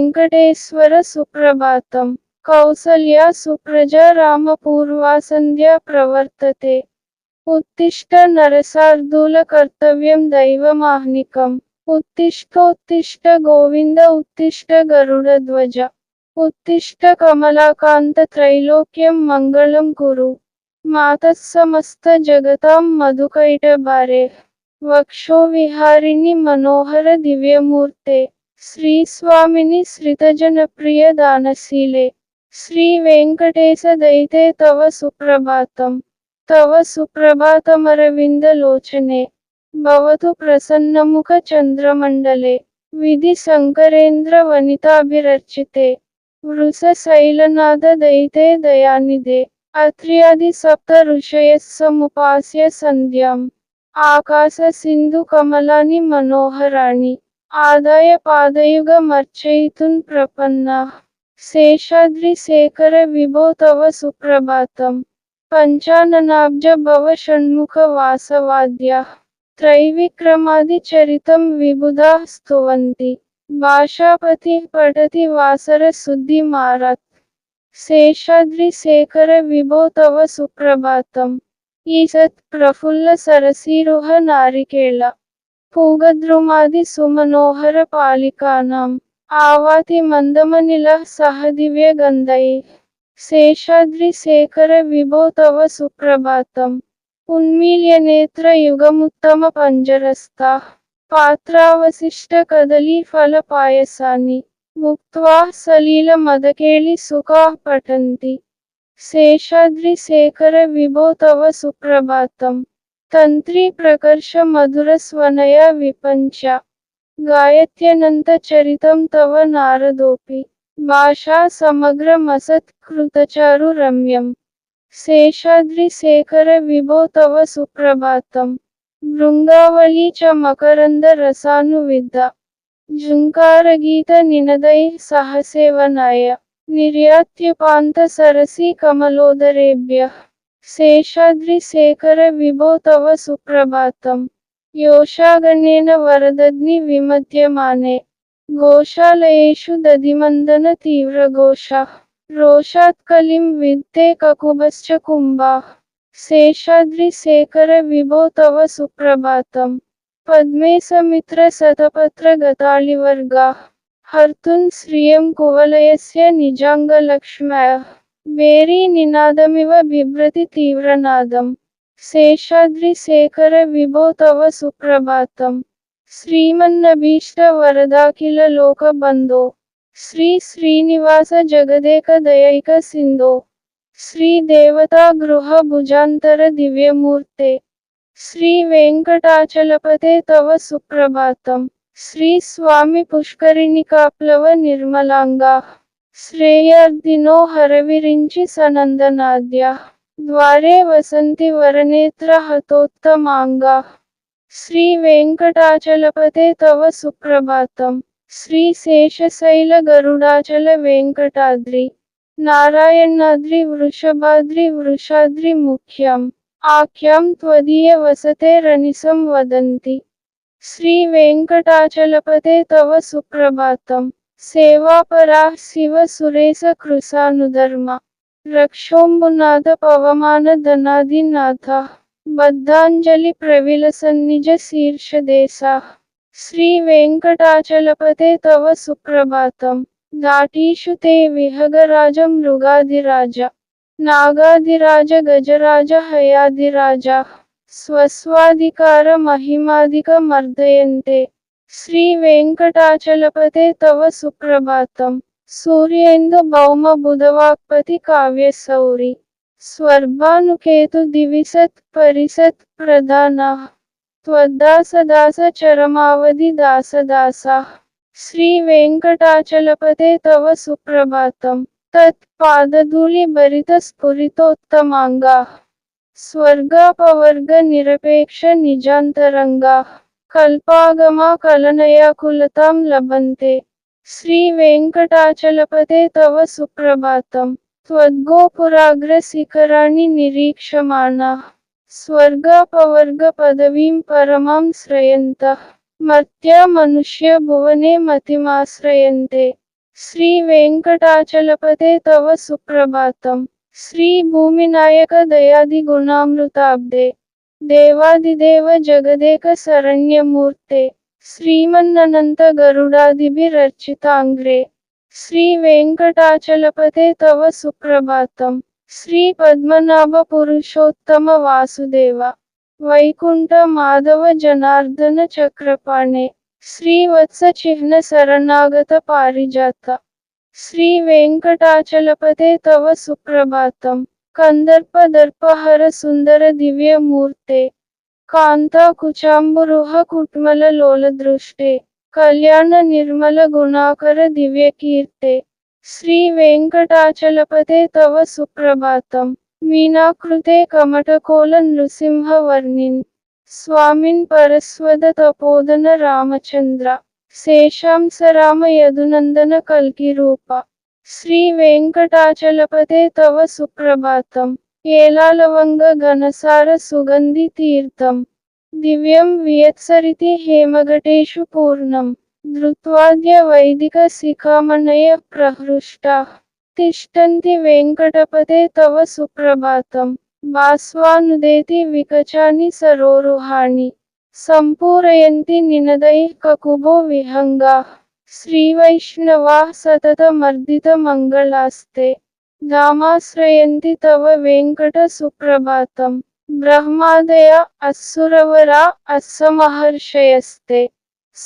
వెంకటేశ్వర సుప్రభాతం కౌసల్యా సుప్రజా రామపూర్వా సంధ్యా ప్రవర్తతే ఉత్తిష్ట నరసార్దూల కర్తవ్యం దైవమాహ్నికం ఉత్తిష్టోత్తిష్ట గోవింద ఉత్తిష్ట గరుడధ్వజ ఉత్తిష్ట కమలాకాంత త్రైలోక్యం మంగళం కురు మాతः సమస్త జగతాం మధుకైటభారే వక్షో విహారిణి మనోహర దివ్యమూర్తే శ్రీ స్వామిని శ్రితజనప్రియ దానశీలే. శ్రీ వెంకటేశ దయితే తవ సుప్రభాతం. తవ సుప్రభాతమరవిందలోచనే భవతు ప్రసన్నముఖ చంద్రమండలే. విధి శంకరేంద్ర వనితాభిరర్చితే. వృష శైలనాథ దయితే దయానిదే అత్ర్యాది సప్త ఋషయస్సముపాస్య సంధ్యాం. ఆకాశ సింధు కమలాని మనోహరాణి. ಆದಾಯ ಪಾದಯುಗ ಮರ್ಚಯಿತುನ್ ಪ್ರಪನ್ನ ಶೇಷಾದ್ರಿ ಶೇಖರ ವಿಭೋ ತವ ಸುಪ್ರಭಾತಂ ಪಂಚಾನನಾಬ್ಜ ಭವ ಷಣ್ಮುಖ ವಾಸವಾದ್ಯ ತ್ರೈವಿಕ್ರಮಾದಿಚರಿತಂ ವಿಬುಧಾ ಸ್ತುವಂತಿ ಭಾಷಾಪತಿ ಪಠತಿ ವಾಸರ ಸುದ್ದಿ ಮಾರತ್ ಶೇಷಾದ್ರಿ ಶೇಖರ ವಿಭೋ ತವ ಸುಪ್ರಭಾತಂ ಈ ಸತ್ ಪ್ರಫುಲ್ಲ ಸರಸೀರುಹ ನಾರಿಕೇಳ पूगद्रुमादि सुमनोहर पालिकानाम् आवाति मन्दमनिलः सह दिव्यगन्धैः शेषाद्रिशेखर विभो तव सुप्रभातम् उन्मील्य नेत्रयुगमुत्तमपञ्जरस्ताः पात्रावशिष्टकदलीफलपायसानि मुक्त्वा सलीलमदकेळि सुखाः पठन्ति शेषाद्रिशेखर विभो तव सुप्रभातम् ತಂತ್ರಿ ಪ್ರಕರ್ಷ ಮಧುರ ಸ್ವನಯ ವಿಪಂಚ. ಗಾಯತ್ಯನಂತ ಚರಿತಂ ತವ ನಾರದೋಪಿ. ಭಾಷಾ ಸಮಗ್ರ ಮಸತ್ ಕೃತಚಾರು ರಮ್ಯಂ. ಶೇಷಾದ್ರಿ ಶೇಖರ ವಿಭೋ ತವ ಸುಪ್ರಭಾತಂ. ಭೃಂಗಾವಳಿ ಚ ಮಕರಂದ ರಸಾನುವಿದ್ದ. ಜುಂಕಾರಗೀತ ನಿನದೈ ಸಹಸೇವನಾಯ. ನಿರ್ಯಾತ್ಯಪಾಂತ ಸರಸಿ ಕಮಲೋದರೇಭ್ಯ. शेषाद्रिशेखर विभो तव सुप्रभात योषागण्यन वरद्नि विमध्यमाने गोशालु दधिमंदन तीव्र तीव्रघोषा रोषात्कलिम विद्ते ककुभश्च कुंभा शेषाद्रिशेखर विभो तव सुप्रभात पद्म मित्र शतपत्र गतालिवर्गा हर्तुन श्रिय कुवलयस्य निजांग लक्ष्म्या తవ సుప్రభాతం పద్మే సమిత్ర శతపత్ర గతాళివర్గా హర్తున్ శ్రియం కువలయస్య నిజాంగలక్ష్మ్యా వేరీ నినాదమివ బిభ్రతి తీవ్రనాదం శేషాద్రి శేఖర విభో తవ సుప్రభాతం శ్రీమన్నభీష్ట వరదాఖిల లోక బంధో శ్రీ శ్రీనివాస జగదేక దయైక సింధో శ్రీ దేవతా గృహ భుజాంతర దివ్యమూర్తే శ్రీ వెంకటాచలపతే తవ సుప్రభాతం శ్రీ స్వామి పుష్కరిణికాప్లవ నిర్మలాంగా श्रेयर्दिनो हरविरिंचि सनंदनाद्या द्वारे वसंति वरनेत्र हतोत्तमांगा श्री वेंकटाचलपते तव सुप्रभातम्। श्री शेषशैल गरुडाचल वेंकटाद्री नारायणाद्रि वृषभाद्रि वृषाद्रि मुख्यम। आख्यम त्वदीय वसते रनिसम वदन्ति। श्री वेंकटाचलपते तव सुप्रभातम्। सेवा परा शिव सुरेश कृषानुधर्म। रक्षोंबुनाद पवमान धनादिनाथ। बद्धांजलि प्रविल सन्निज शीर्ष देशा। श्री वेंकटाचलपते तव सुप्रभातम। दाटीशु ते विहगराज मृगाधिराज। नागाधिराज गजराज हयादिराज स्वस्वाधिकार महिमाधिक मर्दयन्ते। శ్రీ వెంకటాచలపతే తవ సుప్రభాతం సూర్యేందు భౌమ బుధవాక్పతి కావ్యసౌరి స్వర్భానుకేతు దివిసత్ పరిసత్ ప్రధాన త్వద్దాసదాస చరమావధి దాసదాసా శ్రీ వెంకటాచలపతే తవ సుప్రభాతం తత్ పాదధూళి భరిత స్ఫురితోత్తమాంగా స్వర్గాపవర్గ నిరపేక్ష నిజాంతరంగా ಕಲ್ಪಾಗಮ ಕಲನಯ ಕುಲತಾಂ ಲಭಂತೆ. ಶ್ರೀ ವೆಂಕಟಾಚಲಪತೆ ತವ ಸುಪ್ರಭಾತಂ. ತ್ವದ್ಗೋಪುರಾಗ್ರ ಶಿಖರಾಣಿ ನಿರೀಕ್ಷಮಾಣಃ. ಸ್ವರ್ಗಾಪವರ್ಗ ಪದವೀಂ ಪರಮಾಂ ಶ್ರಯಂತಃ. ಮರ್ತ್ಯ ಮನುಷ್ಯ ಭುವನೆ ಮತಿಮಾಶ್ರಯಂತೆ. ಶ್ರೀ ವೆಂಕಟಾಚಲಪತೆ ತವ ಸುಪ್ರಭಾತಂ. ಶ್ರೀ ಭೂಮಿನಾಯಕ ದಯಾದಿ ಗುಣಾಮೃತಾಬ್ದೆ దేవాదిదేవ జగదేక శరణ్యమూర్తే శ్రీమన్ననంత గరుడాదిభిరర్చితాంగ్రే శ్రీ వెంకటాచలపతే తవ సుప్రభాతం శ్రీ పద్మనాభ పురుషోత్తమ వాసుదేవ వైకుంఠ మాధవ జనార్దన చక్రపాణే శ్రీవత్స చిహ్న శరణాగత పారిజాత శ్రీ వెంకటాచలపతే తవ సుప్రభాతం కందర్ప దర్పహర సుందర దివ్యమూర్తే కాంతా కుచాంబురుహ కుట్మల లోల దృష్టే కళ్యాణ నిర్మల గుణాకర దివ్య కీర్తే శ్రీ వెంకటాచలపతే తవ సుప్రభాతం మీనాకృతే కమటకోల నృసింహవర్ణిన్ స్వామిన్ పరస్వద తపోదన రామచంద్ర శేషాంసరామ యదునందన కల్కి రూప శ్రీ వెంకటాచలపతే తవ సుప్రభాతం. ఏలాలవంగ ఘనసార సుగంధి తీర్థం. దివ్యం వియత్సరితి హేమగటేషు పూర్ణం. ధృత్వాద్య వైదిక శిఖామణయ ప్రహృష్టా. తిష్టంతి వెంకటపతే తవ సుప్రభాతం. భాస్వానుదేతి వికచాని సరోరుహాణి. సంపూరయంతి నినదై కకుబో విహంగా. श्रीवैष्णवाः सततमर्दितमङ्गलास्ते नामाश्रयन्ति तव वेङ्कटसुप्रभातम् ब्रह्मादया असुरवरा अस्समहर्षयस्ते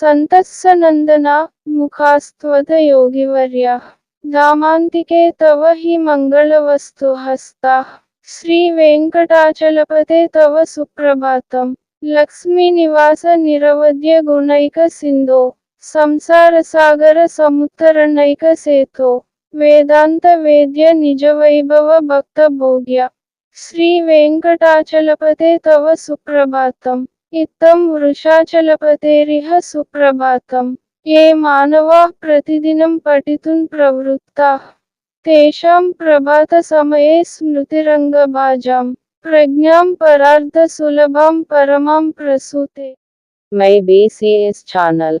सन्तस्सनन्दना मुखास्त्वदयोगिवर्याः। नामान्तिके तव हि मङ्गलवस्तुहस्ताः। श्रीवेङ्कटाचलपते तव सुप्रभातम् लक्ष्मीनिवासनिरवध्य गुणैकसिन्धो ಸಂಸಾರ ಸಾಗರ ಸಮುತ್ತರಣೈಕ ಸೇತೋ ವೇದಾಂತ ವೇದ್ಯ ನಿಜವೈಭವ ಭಕ್ತ ಭೋಗ್ಯ ಶ್ರೀ ವೆಂಕಟಾಚಲಪತೆ ತವ ಸುಪ್ರಭಾತಂ ಇತ್ತಂ ವೃಷಾಚಲಪತೆರಿಹ ಸುಪ್ರಭಾತಂ ಯೇ ಮಾನವಾಃ ಪ್ರತಿದಿನಂ ಪಠಿತುಂ ಪ್ರವೃತ್ತಾಃ ತೇಷಾಂ ಪ್ರಭಾತ ಸಮಯೇ ಸ್ಮೃತಿರಂಗಭಾಜಾಂ ಪ್ರಜ್ಞಾಂ ಪರಾರ್ಧ ಸುಲಭಾಂ ಪರಮಾಂ ಪ್ರಸೂತೆ my B C S channel